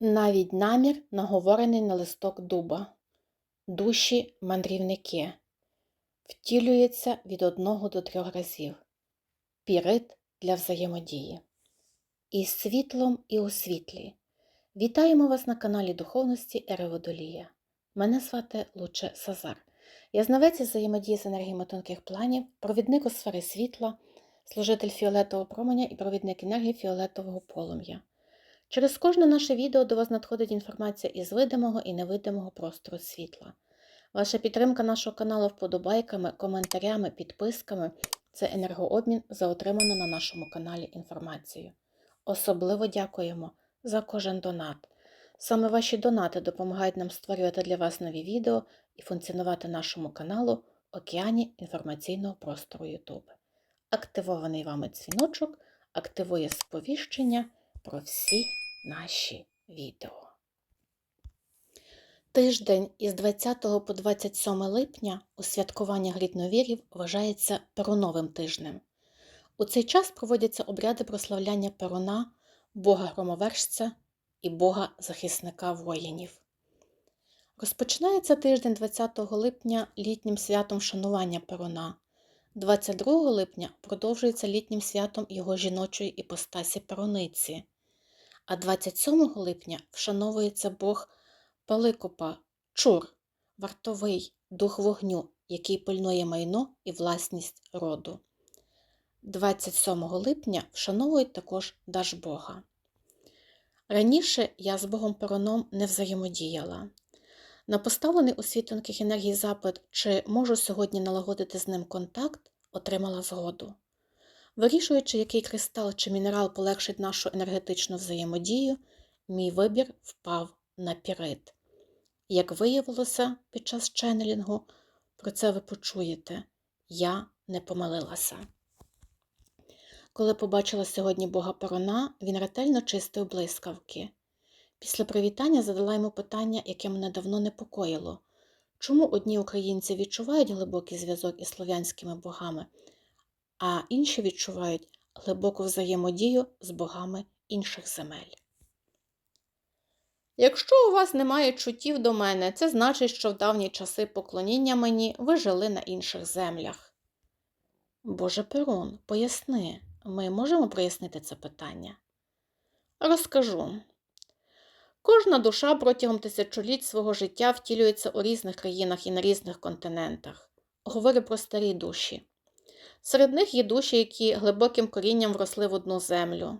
Навіть намір наговорений на листок дуба. Душі мандрівники. Втілюється від одного до трьох разів. Пірит для взаємодії. Із світлом і у світлі. Вітаємо вас на каналі Духовності Ереводолія. Мене звати Луче Сазар. Я знавець із взаємодії з енергіями тонких планів, провідник у сфери світла, служитель фіолетового променя і провідник енергії фіолетового полум'я. Через кожне наше відео до вас надходить інформація із видимого і невидимого простору світла. Ваша підтримка нашого каналу вподобайками, коментарями, підписками це енергообмін за отриману на нашому каналі інформацію. Особливо дякуємо за кожен донат. Саме ваші донати допомагають нам створювати для вас нові відео і функціонувати нашому каналу океані інформаційного простору YouTube. Активований вами дзвіночок активує сповіщення про всі наші відео. Тиждень із 20 по 27 липня у святкування грідновірів вважається перуновим тижнем. У цей час проводяться обряди прославляння перуна, Бога громовержця і Бога захисника воїнів. Розпочинається тиждень 20 липня літнім святом шанування перуна. 22 липня продовжується літнім святом його жіночої іпостасі перуниці, а 27 липня вшановується Бог Паликопа, чур, вартовий, дух вогню, який пильнує майно і власність роду. 27 липня вшановують також Дажбога. Раніше я з Богом Перуном не взаємодіяла. На поставлений у світ тонких енергій запит, чи можу сьогодні налагодити з ним контакт, отримала згоду. Вирішуючи, який кристал чи мінерал полегшить нашу енергетичну взаємодію, мій вибір впав на пірит. Як виявилося під час ченнелінгу, про це ви почуєте, я не помилилася. Коли побачила сьогодні Бога Перуна, він ретельно чистив блискавки. Після привітання задала йому питання, яке мене давно непокоїло. Чому одні українці відчувають глибокий зв'язок із слов'янськими богами, а інші відчувають глибоку взаємодію з богами інших земель? Якщо у вас немає чуттів до мене, це значить, що в давні часи поклоніння мені ви жили на інших землях. Боже Перун, поясни, ми можемо прояснити це питання? Розкажу. Кожна душа протягом тисячоліть свого життя втілюється у різних країнах і на різних континентах. Говорю про старі душі. Серед них є душі, які глибоким корінням вросли в одну землю.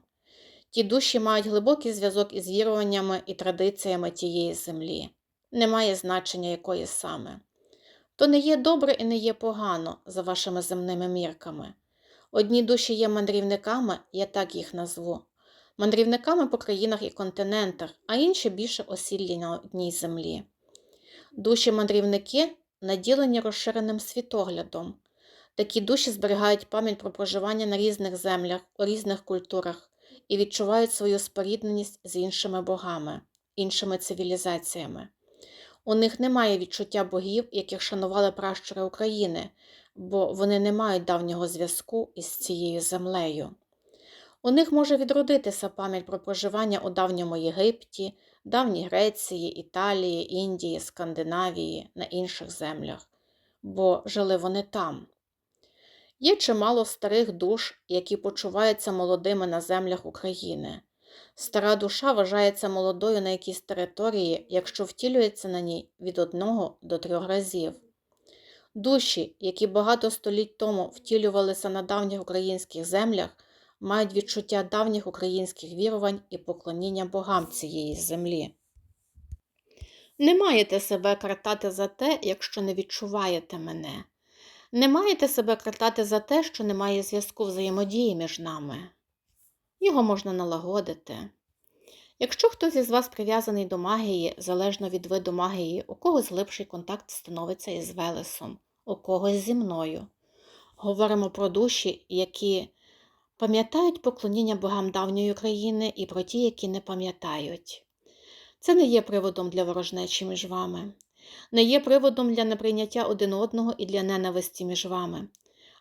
Ті душі мають глибокий зв'язок із віруваннями і традиціями тієї землі. Немає значення якої саме. То не є добре і не є погано за вашими земними мірками. Одні душі є мандрівниками, я так їх назву, мандрівниками по країнах і континентах, а інші більше осіллі на одній землі. Душі мандрівники наділені розширеним світоглядом. Такі душі зберігають пам'ять про проживання на різних землях, у різних культурах і відчувають свою спорідненість з іншими богами, іншими цивілізаціями. У них немає відчуття богів, яких шанували пращури України, бо вони не мають давнього зв'язку із цією землею. У них може відродитися пам'ять про проживання у давньому Єгипті, давній Греції, Італії, Індії, Скандинавії, на інших землях, бо жили вони там. Є чимало старих душ, які почуваються молодими на землях України. Стара душа вважається молодою на якійсь території, якщо втілюється на ній від одного до трьох разів. Душі, які багато століть тому втілювалися на давніх українських землях, мають відчуття давніх українських вірувань і поклоніння богам цієї землі. Не маєте себе картати за те, якщо не відчуваєте мене. Не маєте себе картати за те, що немає зв'язку взаємодії між нами. Його можна налагодити. Якщо хтось із вас прив'язаний до магії, залежно від виду магії, у когось глибший контакт становиться із Велесом, у когось зі мною. Говоримо про душі, які пам'ятають поклоніння богам давньої країни і про ті, які не пам'ятають. Це не є приводом для ворожнечі між вами, не є приводом для неприйняття один одного і для ненависті між вами.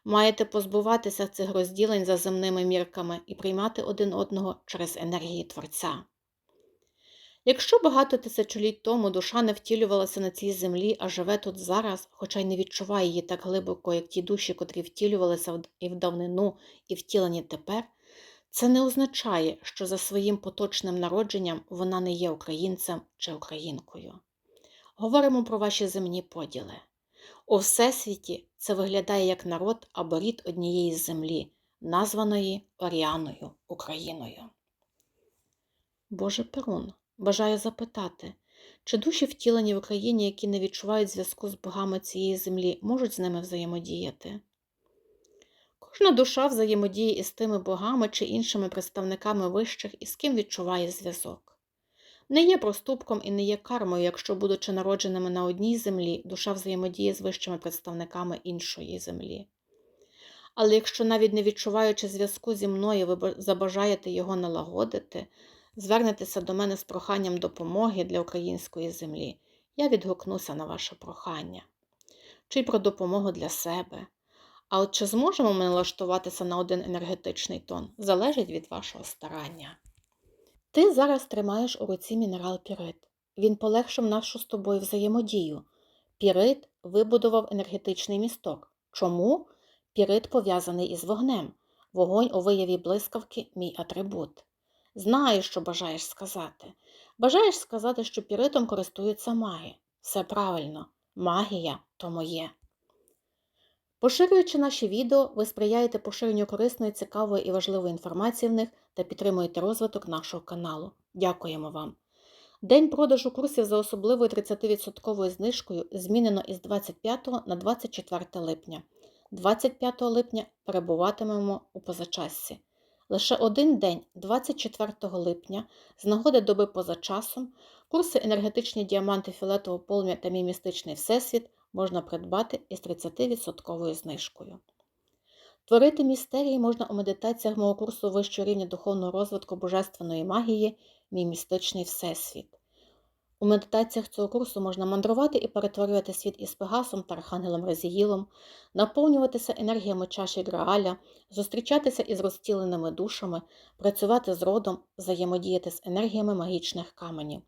Маєте позбуватися цих розділень за земними мірками і приймати один одного через енергії Творця. Якщо багато тисячоліть тому душа не втілювалася на цій землі, а живе тут зараз, хоча й не відчуває її так глибоко, як ті душі, котрі втілювалися і в давнину, і втілені тепер, це не означає, що за своїм поточним народженням вона не є українцем чи українкою. Говоримо про ваші земні поділи. У Всесвіті це виглядає як народ або рід однієї землі, названої Оріаною Україною. Боже Перун, бажаю запитати, чи душі втілені в Україні, які не відчувають зв'язку з богами цієї землі, можуть з ними взаємодіяти? Кожна душа взаємодіє із тими богами чи іншими представниками вищих, із ким відчуває зв'язок. Не є проступком і не є кармою, якщо, будучи народженими на одній землі, душа взаємодіє з вищими представниками іншої землі. Але якщо навіть не відчуваючи зв'язку зі мною, ви забажаєте його налагодити, звернетеся до мене з проханням допомоги для української землі, я відгукнуся на ваше прохання. Чи про допомогу для себе. А от чи зможемо ми налаштуватися на один енергетичний тон, залежить від вашого старання. Ти зараз тримаєш у руці мінерал пірит. Він полегшив нашу з тобою взаємодію. Пірит вибудував енергетичний місток. Чому? Пірит пов'язаний із вогнем. Вогонь у вияві блискавки мій атрибут. Знаю, що бажаєш сказати. Бажаєш сказати, що піритом користуються маги. Все правильно. Магія то моє. Поширюючи наші відео, ви сприяєте поширенню корисної, цікавої і важливої інформації в них та підтримуєте розвиток нашого каналу. Дякуємо вам! День продажу курсів за особливою 30% знижкою змінено із 25 на 24 липня. 25 липня перебуватимемо у позачассі. Лише один день, 24 липня, з нагоди доби поза часом, курси енергетичні діаманти фіолетового полум'я та мій містичний всесвіт можна придбати із 30% знижкою. Творити містерії можна у медитаціях мого курсу вищого рівня духовного розвитку божественної магії Мій містичний всесвіт. У медитаціях цього курсу можна мандрувати і перетворювати світ із Пегасом та Архангелом Резіїлом, наповнюватися енергіями чаші Грааля, зустрічатися із розтіленими душами, працювати з родом, взаємодіяти з енергіями магічних каменів.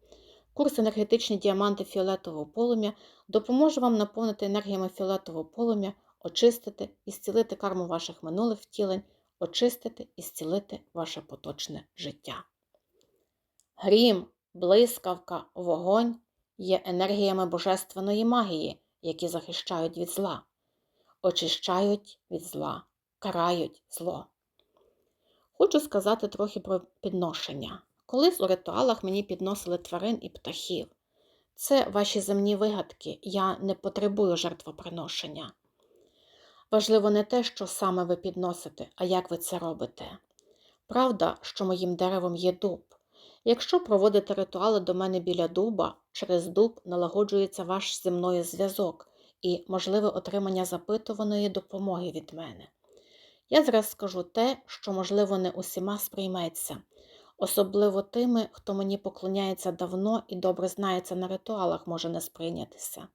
Курс енергетичні діаманти фіолетового полум'я допоможе вам наповнити енергіями фіолетового полум'я, очистити і зцілити карму ваших минулих втілень, очистити і зцілити ваше поточне життя. Грім, блискавка, вогонь є енергіями божественної магії, які захищають від зла, очищають від зла, карають зло. Хочу сказати трохи про підношення. Колись у ритуалах мені підносили тварин і птахів. Це ваші земні вигадки, я не потребую жертвоприношення. Важливо не те, що саме ви підносите, а як ви це робите. Правда, що моїм деревом є дуб. Якщо проводите ритуали до мене біля дуба, через дуб налагоджується ваш зі мною зв'язок і можливе отримання запитуваної допомоги від мене. Я зараз скажу те, що, можливо, не усіма сприйметься, особливо тими, хто мені поклоняється давно і добре знається на ритуалах, може не сприйнятися.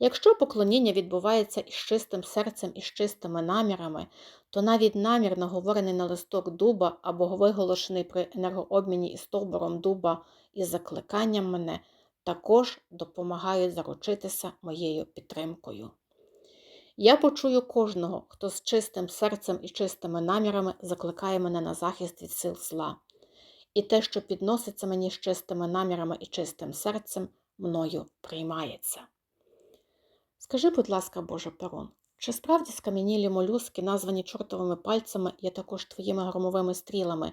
Якщо поклоніння відбувається із чистим серцем і з чистими намірами, то навіть намір, наговорений на листок дуба або виголошений при енергообміні із стовбуром дуба із закликанням мене, також допомагають заручитися моєю підтримкою. Я почую кожного, хто з чистим серцем і чистими намірами закликає мене на захист від сил зла. І те, що підноситься мені з чистими намірами і чистим серцем, мною приймається. Скажи, будь ласка, Боже Перун, чи справді скам'янілі молюски, названі чортовими пальцями, є також твоїми громовими стрілами,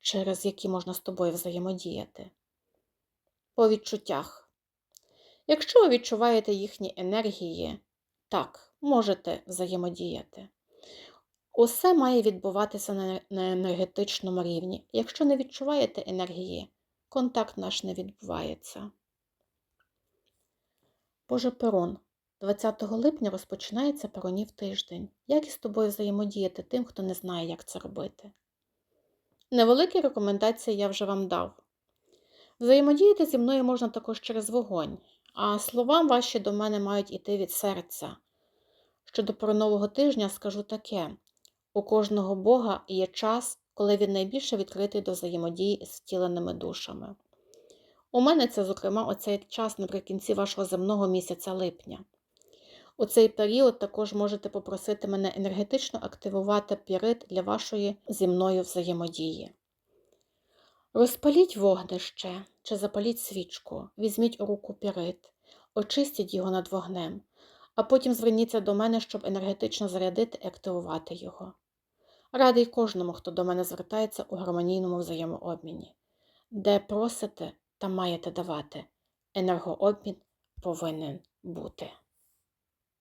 через які можна з тобою взаємодіяти? По відчуттях. Якщо ви відчуваєте їхні енергії, так, можете взаємодіяти. Усе має відбуватися на енергетичному рівні. Якщо не відчуваєте енергії, контакт наш не відбувається. Боже Перун, 20 липня розпочинається Перунів тиждень. Як із тобою взаємодіяти тим, хто не знає, як це робити? Невеликі рекомендації я вже вам дав. Взаємодіяти зі мною можна також через вогонь, а слова ваші до мене мають іти від серця. Щодо Перунового тижня скажу таке: у кожного Бога є час, коли він найбільше відкритий до взаємодії з втіленими душами. У мене це, зокрема, оцей час наприкінці вашого земного місяця липня. У цей період також можете попросити мене енергетично активувати пірит для вашої зі взаємодії. Розпаліть вогнище чи запаліть свічку, візьміть у руку пірит, очистіть його над вогнем, а потім зверніться до мене, щоб енергетично зарядити і активувати його. Радий кожному, хто до мене звертається у гармонійному взаємообміні. Де просите, та маєте давати. Енергообмін повинен бути.